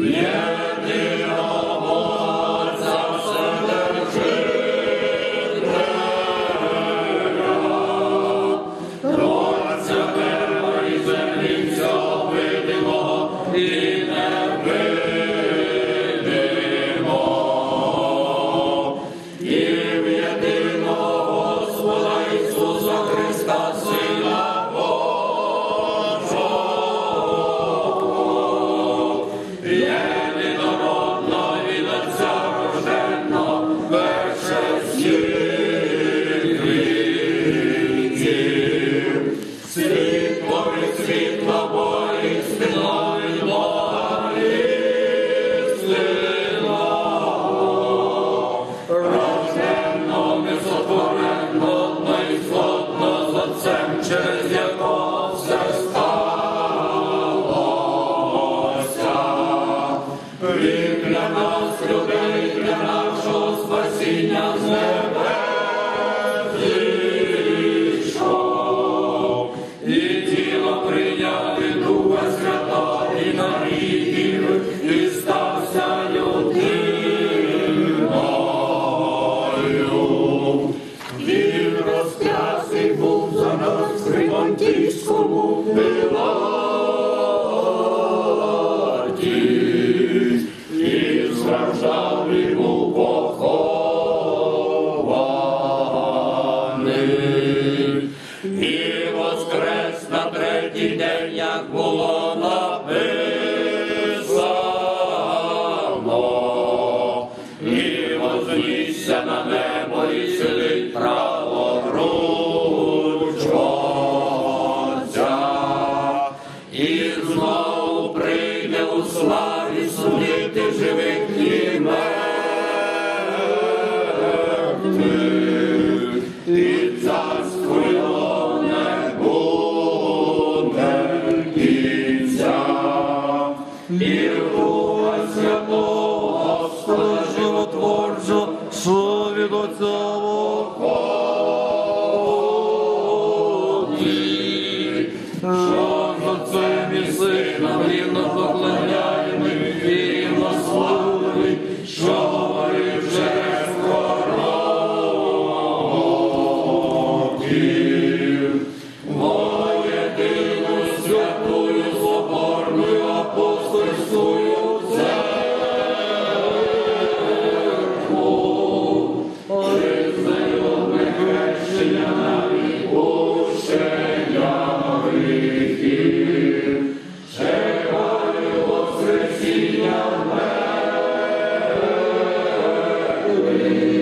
Yeah. воді, і зражали му похований. і воскрес на третій день, як було написано, і вознісся на небо. славі судити живих і мертвих, і царство його не буде кінця. І Духа Святого, Господа Животворця, слові до цього що за це місце на рівно поклання. away.